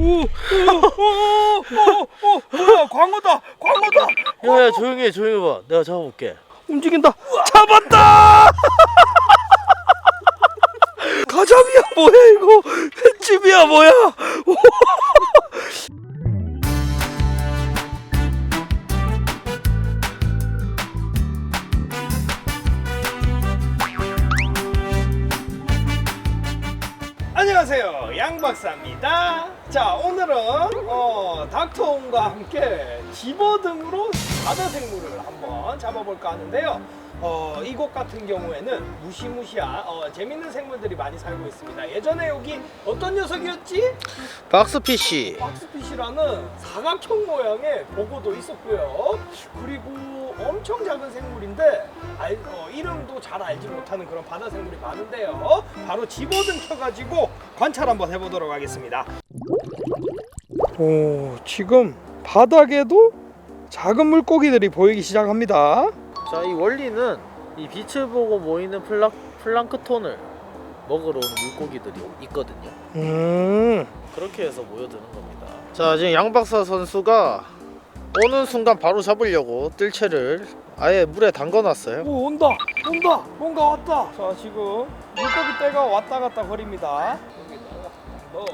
오오오오오 뭐야 광어다 광어다 야야 조용히 해 조용히 해봐 내가 잡아볼게 움직인다 잡았다 가자미야 뭐야 이거 횟집이야 뭐야 안녕하세요 양박사입니다 자 오늘은 어, 닥터온과 함께 집어등으로 바다 생물을 한번 잡아볼까 하는데요. 어, 이곳 같은 경우에는 무시무시한 어, 재밌는 생물들이 많이 살고 있습니다. 예전에 여기 어떤 녀석이었지? 박스피쉬 박스피시라는 사각형 모양의 보고도 있었고요. 그리고 엄청 작은 생물인데 알- 어, 이름도 잘 알지 못하는 그런 바다 생물이 많은데요. 바로 집어등 켜가지고 관찰 한번 해보도록 하겠습니다 오 지금 바닥에도 작은 물고기들이 보이기 시작합니다. 자 이 원리는 이 빛을 보고 모이는 플라, 플랑크톤을 먹으러 오는 물고기들이 있거든요. 음. 그렇게 해서 모여드는 겁니다. 자 지금 양박사 선수가 오는 순간 바로 잡으려고 뜰채를 아예 물에 담궈놨어요. 오 온다! 온다! 뭔가 왔다! 자 지금 물고기 떼가 왔다 갔다 거립니다. 여기다가 넣어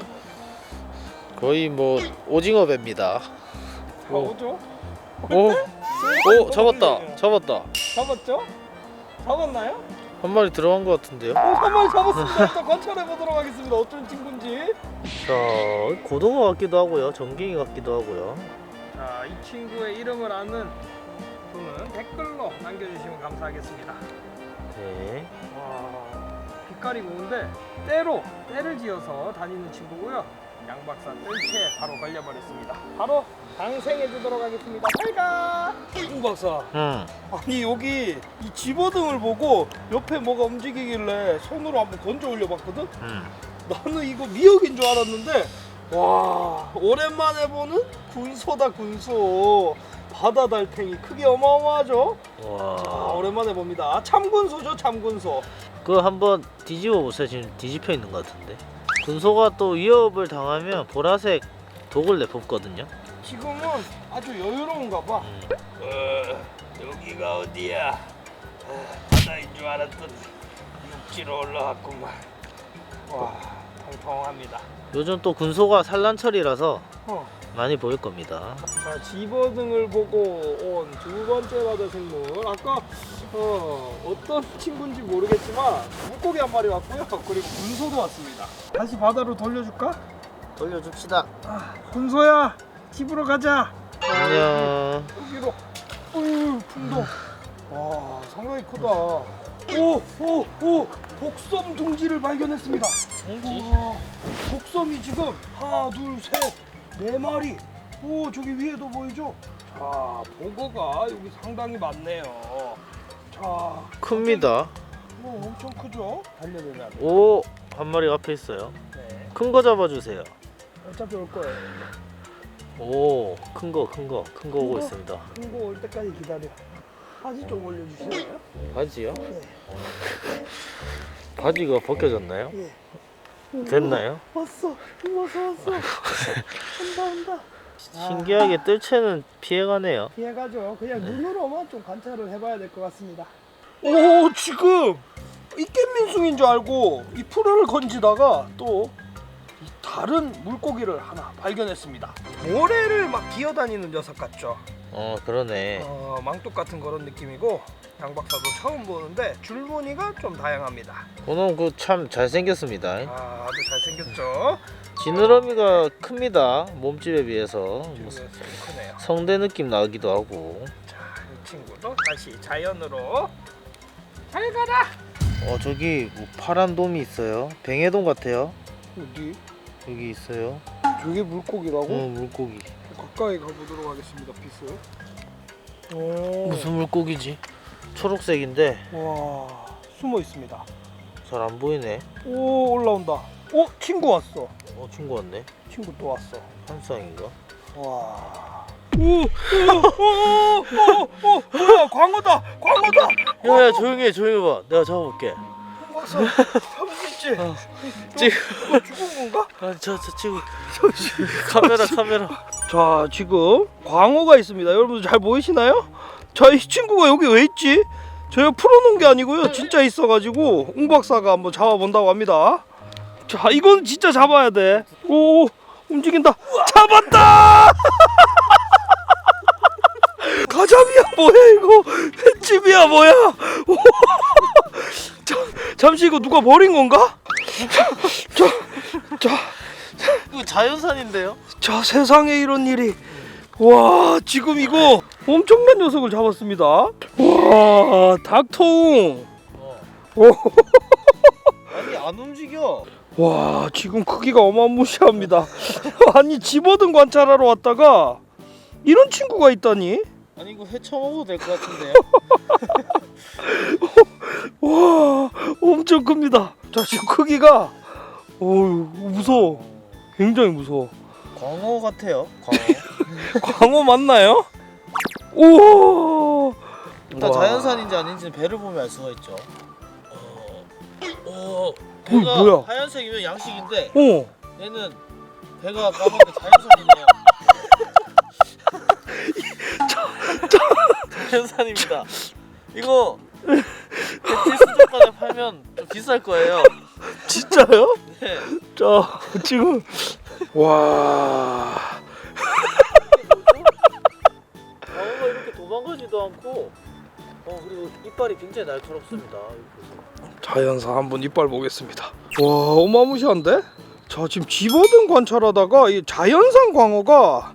거의 뭐 오징어 배입니다 오. 오죠 오, 오 잡았다 잡았다 잡았죠? 잡았나요? 한 마리 들어간 것 같은데요 오, 한 마리 잡았습니다. 또 관찰해 보도록 하겠습니다. 어떤 친구인지. 자 고등어 같기도 하고요 전갱이 같기도 하고요 자, 이 친구의 이름을 아는 분은 댓글로 남겨주시면 감사하겠습니다. 네 와, 빛깔이 고운데 때로 때를 지어서 다니는 친구고요. 양박사 뜰채에 바로 걸려버렸습니다. 바로 방생해 주도록 하겠습니다. 잘가. 홍 박사. 음. 아니 여기 이 집어등을 보고 옆에 뭐가 움직이길래 손으로 한번 건져 올려봤거든. 음. 나는 이거 미역인 줄 알았는데 와 오랜만에 보는 군소다 군소 바다 달팽이 크기 어마어마하죠 자, 와 오랜만에 봅니다 참군소죠 참군소 그거 한번 뒤집어 보세요. 지금 뒤집혀 있는 것 같은데. 군소가 또 위협을 당하면 보라색 독을 내뿜거든요. 지금은 아주 여유로운가 봐 음. 어, 여기가 어디야 아, 바다인 줄 알았더니 육지로 올라왔구만 와 통통합니다 요즘 또 군소가 산란철이라서 어. 많이 보일 겁니다. 자, 집어등을 보고 온 두 번째 바다 생물. 아까 어, 어떤 친구인지 모르겠지만 물고기 한 마리 왔고요. 그리고 군소도 왔습니다. 다시 바다로 돌려줄까? 돌려줍시다. 아, 군소야, 집으로 가자. 안녕. 여기로. 어휴, 풍덩. 와, 상당히 크다. 오, 오, 오, 복섬 둥지를 발견했습니다. 우와, 복섬이 지금 하나, 둘, 셋, 네 마리. 오, 저기 위에도 보이죠? 자, 보거가 여기 상당히 많네요. 자, 큽니다. 뭐 엄청 크죠? 돼. 오, 한 마리 앞에 있어요. 네, 큰 거 잡아주세요. 어차피 올 거예요. 오, 큰 거, 큰 거, 큰 거 오고 큰 거? 있습니다. 큰 거 올 때까지 기다려. 바지 좀 올려주실래요? 바지요? 네. 바지가 벗겨졌나요? 예. 됐나요? 왔어, 왔어, 왔어. 온다, 온다. 신기하게 뜰채는 피해가네요. 피해가죠. 그냥 눈으로만 좀 관찰을 해봐야 될 것 같습니다. 오 지금 이 깻민숭인 줄 알고 이 풀을 건지다가 또이 다른 물고기를 하나 발견했습니다. 모래를 막 기어다니는 녀석 같죠. 어, 그러네. 어, 망토 같은 그런 느낌이고 양 박사도 처음 보는데 줄무늬가 좀 다양합니다. 그놈 그 참 잘생겼습니다. 아, 아주 잘생겼죠. 지느러미가 큽니다. 몸집에 비해서 뭐좀 크네요. 성대 느낌 나기도 하고. 자, 이 친구도 다시 자연으로 잘 가라. 어 저기 뭐 파란 돔이 있어요. 뱅에돔 같아요. 어디? 여기 있어요. 저게 물고기라고? 어 물고기. 가까이 가보도록 하겠습니다. 빛을. 오. 무슨 물고기지? 초록색인데 와 숨어 있습니다. 잘 안 보이네. 오 올라온다. 오 친구 왔어. 어 친구 왔네. 친구 또 왔어. 한 쌍인가? 와. 오오오오오 뭐야 광어다 광어다. 야야 조용히 해 조용히 해 봐. 내가 잡아볼게. 씨. 지금 너 죽은 건가? 아, 저, 저 지금 카메라 카메라 자 지금 광어가 있습니다. 여러분들 잘 보이시나요? 자 이 친구가 여기 왜 있지? 저희가 풀어놓은 게 아니고요. 진짜 있어가지고 웅 박사가 한번 잡아본다고 합니다. 자 이건 진짜 잡아야 돼. 오 움직인다. 잡았다. 가자미야 뭐야 이거 횟집이야 뭐야? 오, 자, 잠시 이거 누가 버린 건가? 자, 자, 이거 자연산인데요? 자 세상에 이런 일이. 와 지금 이거 엄청난 녀석을 잡았습니다. 와 닥터웅 어. 오, 아니 안 움직여. 와 지금 크기가 어마무시합니다. 아니 집어든 관찰하러 왔다가 이런 친구가 있다니? 아니 이거 헤쳐먹어도 될 것 같은데요? 와 엄청 큽니다. 자 지금 크기가 오 무서워. 굉장히 무서워 광어 같아요 광어 광어 맞나요? 오 일단 와. 자연산인지 아닌지는 배를 보면 알 수가 있죠 어, 어, 배가 뭐야? 하얀색이면 양식인데 어. 얘는 배가 까만데 자연산이네요 자연산입니다 이거 배티 수족관에 팔면 좀 비쌀 거예요 진짜요? 네. 자 지금 와 광어가 이렇게 도망가지도 않고 어 그리고 이빨이 굉장히 날카롭습니다 자연사 한번 이빨 보겠습니다. 와 어마무시한데? 자 지금 집어든 관찰하다가 이 자연산 광어가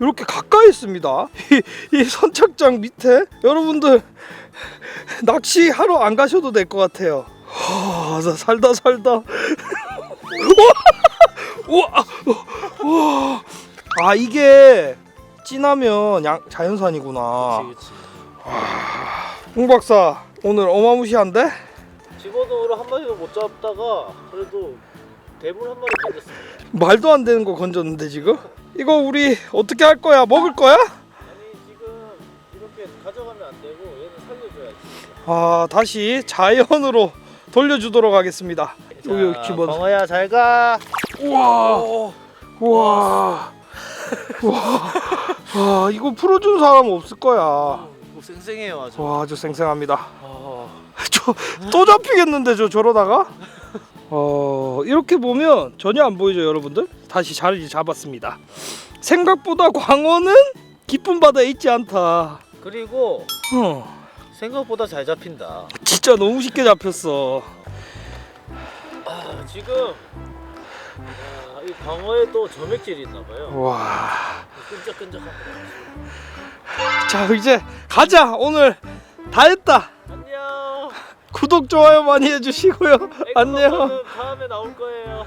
이렇게 가까이 있습니다. 이, 이 선착장 밑에 여러분들 낚시하러 안 가셔도 될 것 같아요. 와, 나 살다 살다. 우와, 우와, 아 이게 진하면 양, 자연산이구나. 그치 그치 홍 박사 오늘 어마무시한데? 집어넣으로 한 마리도 못 잡다가 그래도 대물 한 마리 건졌습니다 말도 안 되는 거 건졌는데 지금? 이거 우리 어떻게 할 거야? 먹을 거야? 아니 지금 이렇게 가져가면 안 되고 얘는 살려줘야지 아 다시 자연으로 돌려주도록 하겠습니다. 여기 자, 집어. 광어야 잘 가 우와, 우와, 우와, 와 이거 풀어준 사람 없을 거야. 이거 쌩쌩해요 아주 와 아주 생생합니다. 아, 저 또 잡히겠는데 저 저러다가? 어 이렇게 보면 전혀 안 보이죠 여러분들? 다시 자리 잡았습니다. 생각보다 광어는 깊은 바다에 있지 않다. 그리고 어. 생각보다 잘 잡힌다 진짜 너무 쉽게 잡혔어. 아, 지금 아, 이 광어에도 점액질이 있나 봐요 와. 끈적끈적한 거 자 이제 가자. 오늘 다 했다. 안녕 구독 좋아요 많이 해주시고요. 안녕. 다음에 나올 거예요